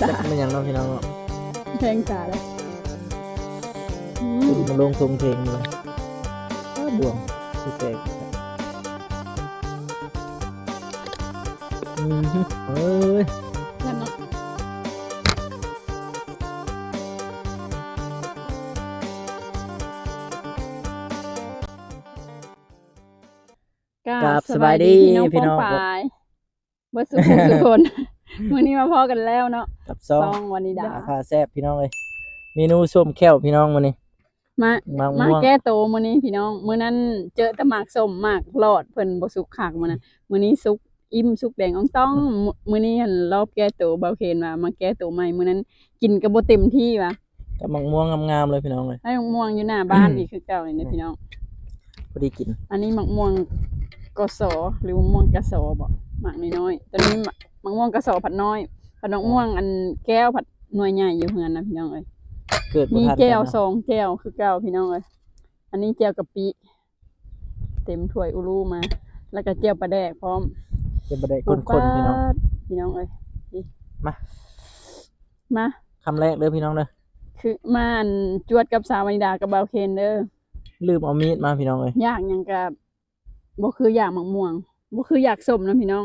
ตาจักมันหยังเนาะพี่น้องเนาะแทงตาเลยอืมมาลงทรงเพลงเลยอ้าบวงคือแตกอืมฮึเอ้ยแซ่บเนาะกับสบายดีพี่พี่น้น้อองงปายเบิดสุขทุกคน วันนี้มาพอกันแล้วเนาะ กับซซอองงวันนิดาดาพาแซ่บพี่น้องเลยเมนูส้มแค้วพี่น้องมื้อนี้มามะมาม่วงแก้โตวมื้อนี้พี่น้องมื้อนั้นเจอแต่หมากส้มหมากหลอดเพิ่นบ่สุกคักมื้อนั้นมื้อนี้สุกอิ่มสุกแดงอ่องต้องมื้อมื้อนี้หั่นรอบแก้โตวเบาเคนว่ามาแก้โตวใหม่มื้อนั้นกินก็บ่เต็มที่ว่ะกับมะม่วงงามๆเลยพี่น้องเลย ให้มะม่วงอยู่หน้าบ้านอีกคือเก่าเลยนะพี่น้อง พอดีกินอันนี้มะม่วงกสหรือมะม่วงกะสอบ่หมากน้อยๆตัวนี้มะมะม่วงกะสอผัดน้อย ผัดมะม่วงอันแก้วผัดหน่วยใหญ่อยู่เฮือนนะพี่น้องเอ้ยเกิดบ่มีทันแก้วกันสเนาะองแก้วคือเก้าพี่น้องเอ้ยอันนี้แก้วกะปิ เต็มถ้วยอุลูมา แล้วก็แก้วปลาแดกพร้อมเก็บบ่ได้คนๆพี่น้องปาดพี่น้องเอ้ยนี่มา มา คำแรกเด้อพี่น้องเด้อคือมาอันจวดกับสาววนิดากับเบาวเคนเด้อ ลืมเอามีดมาพี่น้องเลยอยากหยังกับบ่คืออยากมะม่วงบ่คืออยากส้มนะพี่น้อง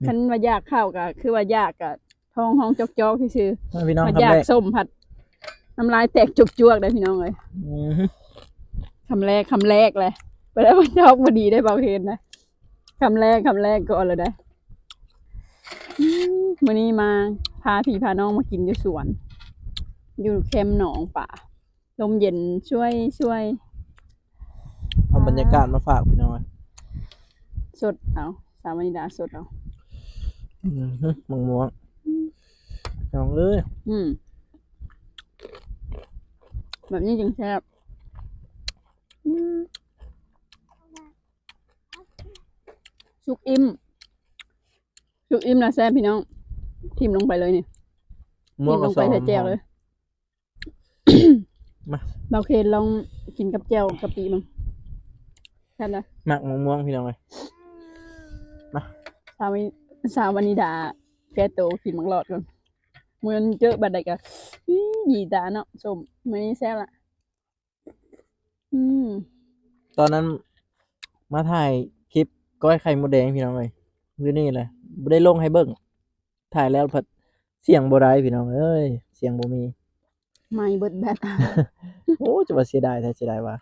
อืม คันว่าอยากข้าวก็คือว่าอยากก็ ท้องห้องจอกๆซื่อมาพี่น้องๆมันคำอยาแรกกส้มผัดน้ำลายแตกจวกๆได้พี่น้องเอ้ยอือฮึคำแรกคำแรกเลยไปแล้วมันจอกบ่ดีได้เบาเห็นนะคำแรกคำแรกก่อนเลยได้อืมมื้อนี้มาพาพี่พาน้องมากินอยู่สวน อยู่แคมป์หนองป่าลมเย็นช่วยช่วย เอาบรรยากาศมาฝากพี่น้องเลยสดเอาสาววนิดาสดเอาอือฮึมะม่วงพี่ น้องเอ้ยอืม แบบนี้จึงแซ่บอืมสุกอิ่มสุกอิ่มนะแซ่บพี่น้อง ทิมลงไปเลยนี่ม่วทิงมลกับงสไปองใส่แจวเลยมาเราเคนลองกินกับแจวกะปิมั้งแซ่บนะหมักมะม่วงพี่น้องเลยสาววนิสาววนิดาแกโตกินมังหลอดก่อน เหมือนเจอบัดใดกะอื้อหยีตาเนาะสมมันนี้แซ่บละอืมตอนนั้นมาถ่ายคลิปก้อยไข่มดแดงพี่น้องเลยอยู่นี่เลยบ่ได้ลงให้เบิ่งถ่ายแล้วผัดเสียงบ่ได้พี่น้องเอ้ยเสียงบ่มี ไม่เบิดแบต โอ้จะว่าเสียดายแท้เสียดายว่า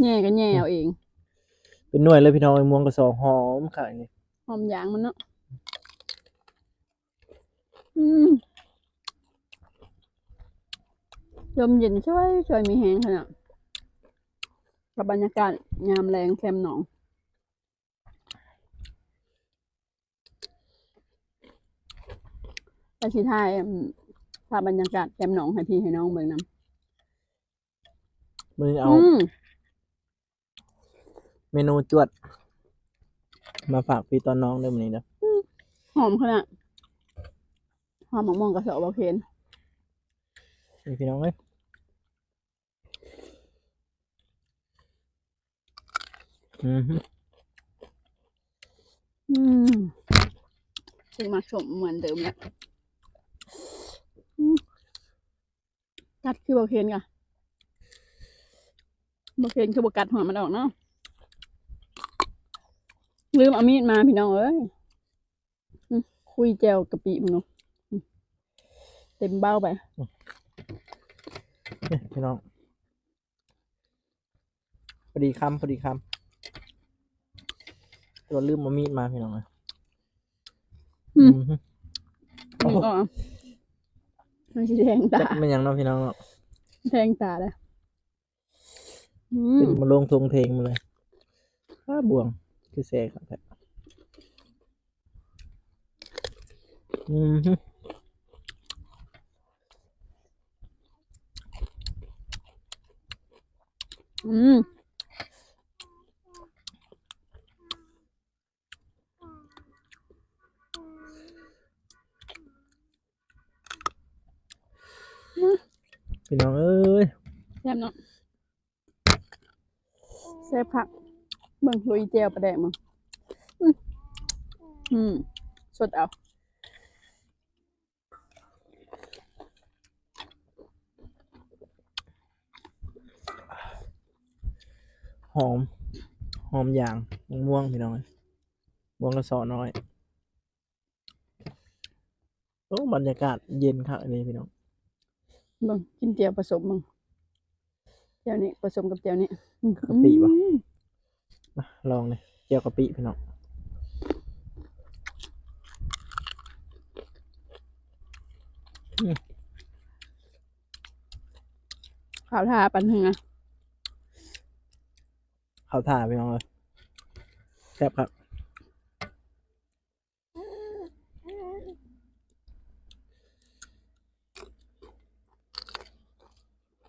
แง่ก็แง่เอาเองเป็นหน่วยเลยพี่น้องไอ้ม่วงกับสองหอมขายนี่หอมยางมันเนาะอืม ลมเย็นช่วยช่วยมีแหงขนาดกับบรรยากาศยามแรงแคมป์หนองแต่ที่ท้ายอืมภาพบรรยากาศแคมป์หนองให้พี่ให้น้องเบิ่งนำมันอืเอามเมนูจวด มาฝากพี่ตอนน้องเด้อมื้อนี้เด้อหอมขนาดหอมหมกม่วงกระเสอบบะเคนนี่พี่น้องเอ้ย อือฮึอืมซื้อมาชมเหมือนเดิมแล้วอืมกัดคือบะเคนกะบะเคนคือบกัดหัวมันออกเนาะลืมเอามีดมาพี่น้องเอ้ยคุยแจวกะปิมึงเนาะเต็มเบ้าไปพี่น้องพอดีคำพอดีคำ ตัวลืมเอามีดมาพี่น้องเอ้ยอืมอือฮึมึงก็เอามันสิแทงตาจักมันหยังเนาะพี่น้องเนาะแทงตาเลยอืเป็มนมาลงทงเพลงมาเลยอ้าบวงคือแซ่ครับแท้อือฮึอืม ค่ะมืองลุยเจลประแดกมึงอืมสดเอาหอม หอมอย่างม่วงพี่น้องม่วงกระสอน้อยโอ้บรรยากาศเย็นค่ะอันนี้พี่น้องมึงกินเจียวผสมมึง จียวนี้ผสมกับเจียวนี้อืมกะปิปะมาลองเลยเจียวกะปิพี่น้องข้าวทาปันหึงอะข้าวถ่าพี่น้องเลยแซ่บครับ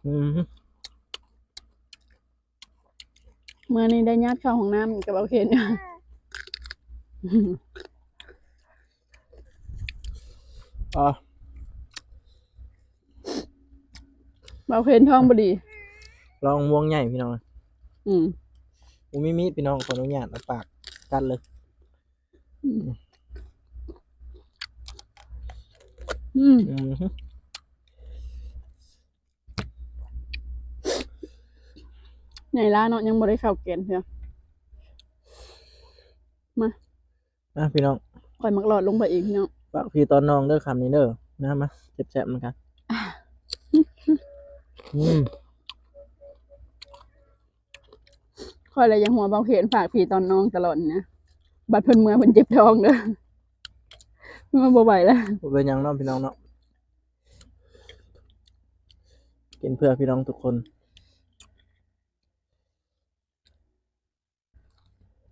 อืม เมื่อนี้ได้ญาติเข้าห้องน้ำกับเอาเคนอยู่อ๋อเอาเคนท้องบดีลองม่วงใหญ่พี่น้องอืมอูมิมิพี่น้องขออนุญาตเอาปากกัดเลยอืมอืม อืม ให ญ่ล้าเนาะยังบ่ได้เข้าเกณฑ์เพื่อนะพี่น้องคอยมักหลอดลงไปอีกพี่เนาะฝากพี่ตอนน้องเด้อคำนี้เด้อนะมาแซ่บๆเหมือนกันอืมคอยอะไรยังหัวเบาเคนฝากพี่ตอนน้องตลอดนะบัดเพิ่นเมื่อเพิ่นเจ็บท้องเด้อมันบ่ไหวแล้วบ่เป็นหยังเน้องพี่น้องเนาะกินเพื่อพี่น้องทุกคน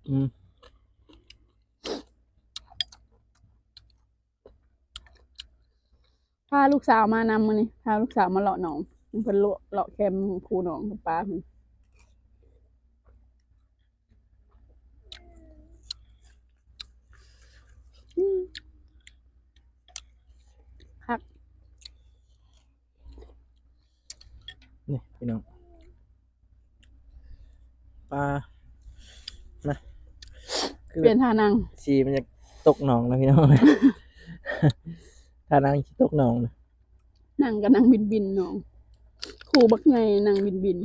อืมพาลูกสาวมานำมื้อนี้พาลูกสาวมาเลาะหนองเพิ่นเลาะเลาะแคมภูหนองกับป้าเพิ่นอืมคักนี่พี่น้องปลานะ คือเปลี่ยนท่านั่งชีมันจะตกหนองนะพี่น้องถ้านั่งสิตกหนองนะนั่งก็นั่งบินบินๆน้องครูบักไงนั่งบินบิน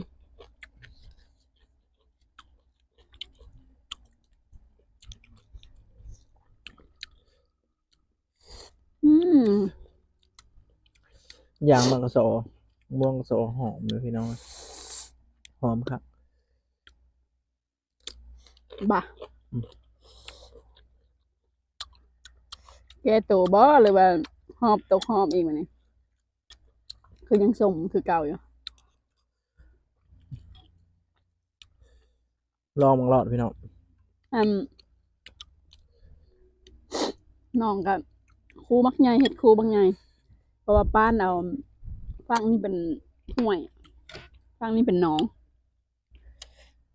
อืมยางมังกรโสม่วงกระโสหอมเลยพี่น้อง หอมครับบ่ะ อืม แกโตบ่หรือว่าหอบตกหอบอีกมันนี่คือยังสมคือเก่าอยู่ลองมังหลอดพี่น้องอืมน้องกับครูบักไงเฮ็ดครูบักไงเพราะว่าป้านเอาฟังนี่เป็นห้วยฟังนี่เป็นหนอง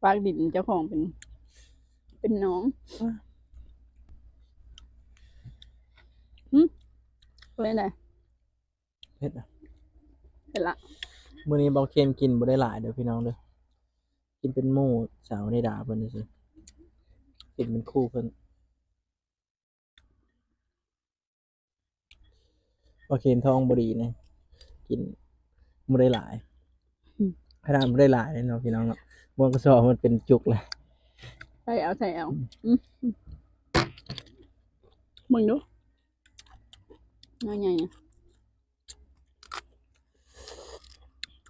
ฟากดินเจ้าของเป็น เป็นหนอง หึเป็นไงเผ็ดนะเห็นละมื้อนี้เบาเค็มกินบ่ได้หลายเด้อพี่น้องเด้อกินเป็นหมู่สาวในดาเพิ่นซื่อๆกินเป็นคู่เพิ่นเบาเค็มท้องบ่ดีนะกินบ่ได้หลายขนาดบ่ได้หลายเลยเนาะพี่น้องเนาะม่วงกระสอมันเป็นจุกเลยใส่เอาใส่เอาอืมอืมมึงดู ง่ายๆเนี่ย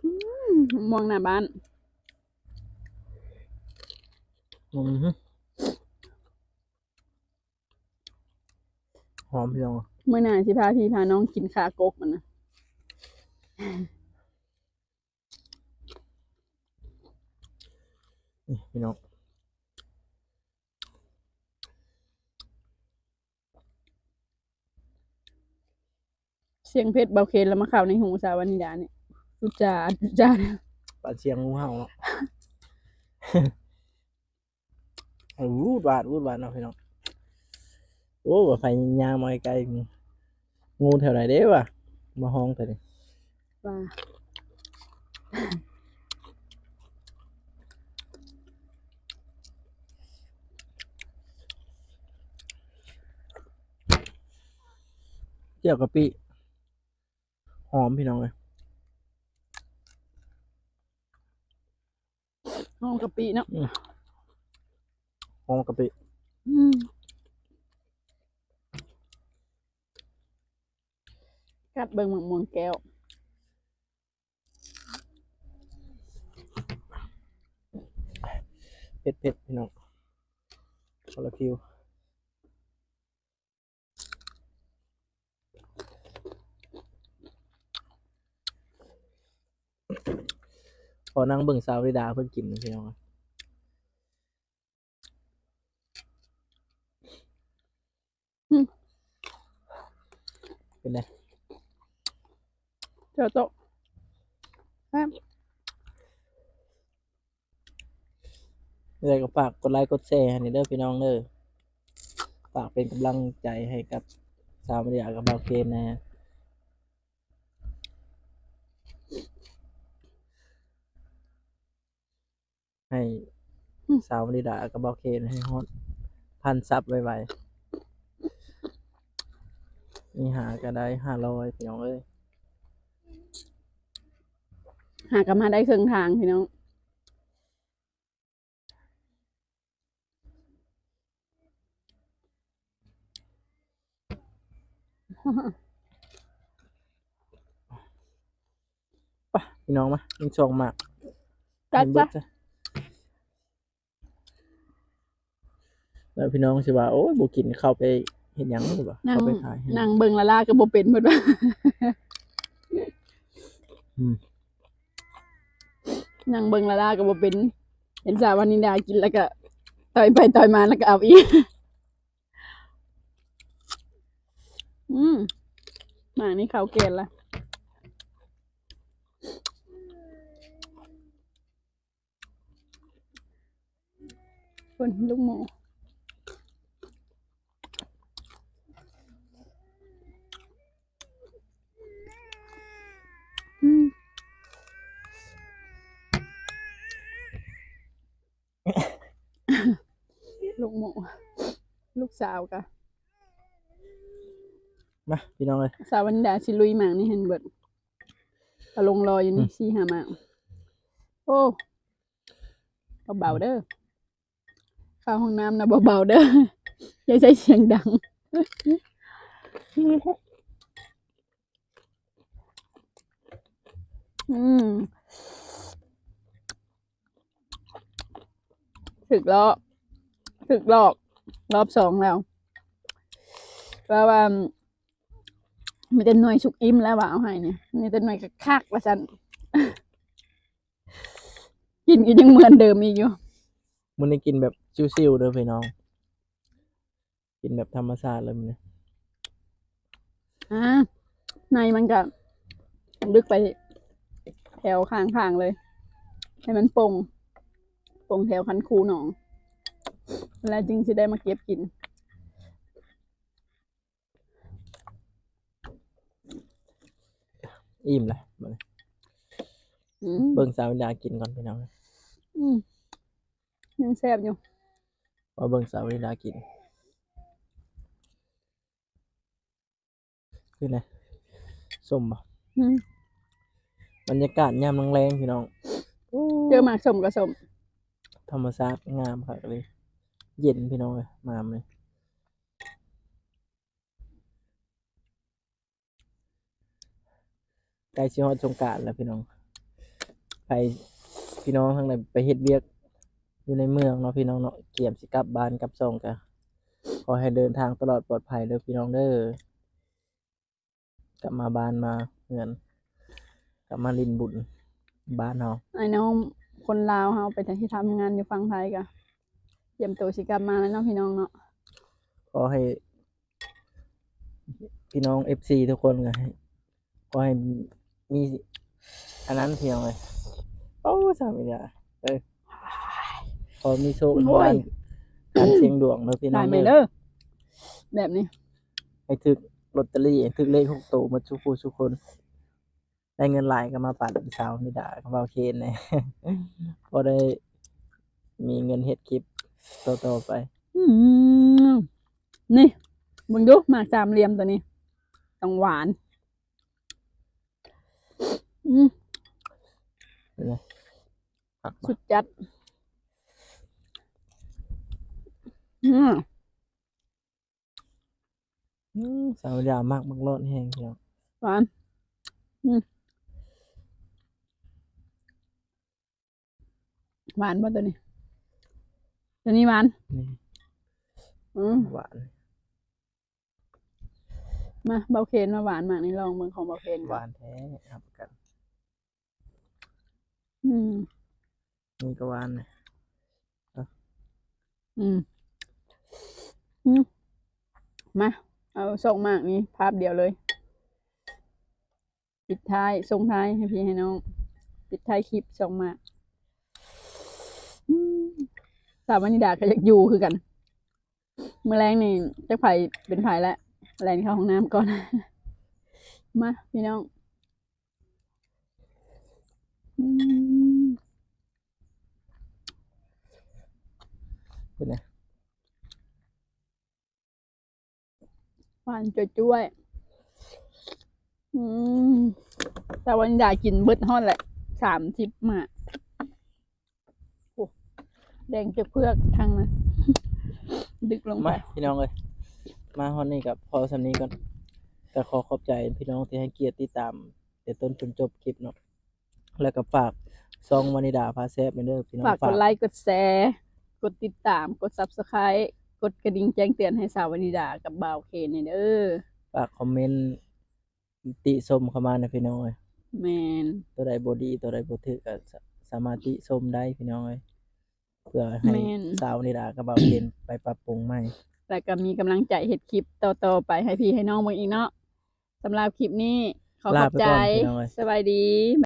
อืมมองหน้าบ้านอือฮึหอมพี่น้องเมื่อหน่าสิพาพี่พาน้องกินขากบมันนะนี่พี่น้อง เสียงเพชรเบาเคนแล้วมาเข้าในหูสาววานิดาเนี่ยจุจาจุจาเนี่ยปลาเชียงงูเห่าเนาะโอ้วูดวาดวูดวาดเนาะพี่น้องโอ้ว่าไฟยางมาไกลๆงูแถวไหนเด้วะมาห้องแต่นี่ว่าเจียวกะปิ หอมพี่น้องเลยห้องกะปิเนาะอืมหอมกะปิอืมกัดเบิ่งหมักม่วงแก้วเผ็ดเผ็ดพี่น้องคนละคิว อนั่งเบิ่งสาวริดาเพิ่นกินพี่น้องเป็นไงเจ้าโตะครับอะไรก็ฝากกดไลค์กดแชร์ให้เด้อพี่น้องเด้อฝากเป็นกำลังใจให้กับสาวมาริยากับบาวเคนนะ ฮะให้สาวมาริยากับบาวเคนให้ฮอตพันซับไวๆนี่หาก็ได้ห้าร้อยพี่น้องเอ้ยหากลับมาได้ครึ่งทางพี่น้องไปะพี่น้องมายิงชองมากกัดให้เบิจ้ะด แล้วพี่น้องสิว่าโอ้ยบุกินเข้าไปเห็นหยังหรือเปล่านั่งเข้าไปถ่ายให้นั่งเบิ่งละล่าก็บ่เป็นเพิ่นว่าอืมนั่งเบิ่งละล่าก็บ่เป็น เห็นสาววานิดากินแล้วก็ต่อยไปต่อยมาแล้วก็เอาอีก อืมหมานี่เขาเกณฑ์ละ คนลูกหมู อืม ลูกหมูลูกสาวกะมาพี่น้องเลยสาววันดาสิลุยหมางนี่เห็นเบิดเอาลงรออยู่นี่สี่หาหมางโอ้เบาๆเด้อเข้าห้องน้ำนะเบาๆเด้ออย่าใช้เสียงดังอืมถึกรอบ ถึกรอบรอบสองแล้วแปลว่ามีแต่หน่วยสุกอิ่มแล้วว่าเอาให้เนี่ยมีแต่หน่วยคักๆว่าฉันกินก็ยังเหมือนเดิมอีกอยู่มันนี้กินแบบชิวๆเด้อพี่น้อง กินแบบธรรมชาติเลยมันยอ่าในมันก็ลึกไปแถวข้างๆเลย ให้มันปงปงแถวคันคูหนอง แล้วจึงจะได้มาเก็บกิน อิ่มเลยมาเลยอืมเบิ่งสาวดากินก่อนพี่น้องอืมยังแซ่บอยู่ว่าเบิ่งสาวดากินคือไงส้มบ่อืมบรรยากาศยามแรงๆพี่น้องเจอหมากสมกับสมธรรมชาติงามครับเลย เย็นพี่น้องเลยมามเลยใกล้ชิฮอดสงกรารแล้วพี่น้อง ไปพี่น้องทั้งหลายไปเฮ็ดเวียกอยู่ในเมืองเนาะพี่น้องเนาะเกี่ยมสิกลับบ้านกลับซองกะขอให้เดินทางตลอดปลอดภัยเด้อพี่น้องเด้อกลับมาบ้านมาเงินกลับมาลินบุญบ้านเฮาไอ้น้องคนลาวเฮาไปที่ทำงานอยู่ฝั่งไทยกะ เตรียมตัวสิกลับมาแล้วเนาะพี่น้องเนาะขอให้ พี่น้องเอฟซีทุกคนก็ให้ขอให้มีอันนั้นเพียงเลยโอ้สามีเดียเอ้ยขอมีโชคทางด้านการเชียงดวงเด้อพี่น้ได้องไหมเด้อเด้อแบบนี้ให้ถึกลอตเตอรี่ให้ถึกเลขหกตัวหมาทุกผู้ทุกคน ได้เงินหลายก็มาปั่นเช้าไม่ได้ก็เบาเคนเนี่ยพอได้มีเงินเฮ็ดคลิป ต่อๆไป อืมนี่มึงดูหมากสามเหลี่ยมตัวนี้ต้องหวาน อืมเป็นไงผักสุบ่ดจัด อืมอืมสาวดามากมักรอดแห้งพี่น้องหวาน อืมหวานป่ะตัวนี้ ตัวนี้หวานนี่อืมหวาน มาเบาเคนมาหวานมากนี่ลองเมืองของเบาเคนหก่อนวานแท้ครับกันอืมนี่ก็หวานนะอืมอืมมา เอาส่งมากนี้ภาพเดียวเลย ปิดท้ายส่งท้ายให้พี่ให้น้อง ปิดท้ายคลิปส่งมากอืม สาววนิดาก็อยากอยู่คือกัน เมื่อแรงนี่จะไผ่เป็นไผ่แล้วแรงเข้าห้องน้ำก่อน มาพี่น้องอืมเป็นไงหวานจ้วยๆอืมแต่วันนี้อยากกินเบิดฮอดแหละสามสิบมาโอ้ แดงจะเพือกทางนะดึกลงไปมาพี่น้องเลยมาฮอนนี่กับพอสำนี้ก่อนก็ขอขอบใจพี่น้องที่ให้เกียรติติดตามแต่ต้นจนจบคลิปเนาะแล้วก็ฝากซองวานิดาพาแซบไปเด้อพี่น้องฝากกดไลค์กดแชร์กดติดตามกดซับสไครต์กดกระดิ่งแจ้งเตือนให้สาววนิดากับบ่าวเคนเด้อฝากคอมเมนต์ติชมเข้ามานะพี่น้องเอ้ยแมนตัวใดบ่ดีตัวใดบ่ถูกก็สสามารถติชมได้พี่น้องเอ้ย เพื่อให้สาววานิดากับบ่าวเคนไปปรับปรุงใหม่ แล้วก็มีกำลังใจเฮ็ดคลิปต่อๆไปให้พี่ให้น้องเบิ่งอีกเนาะสำหรับคลิปนี้ขอขอบใจลาไปก่อนพี่น้องเอ้ย สบายดี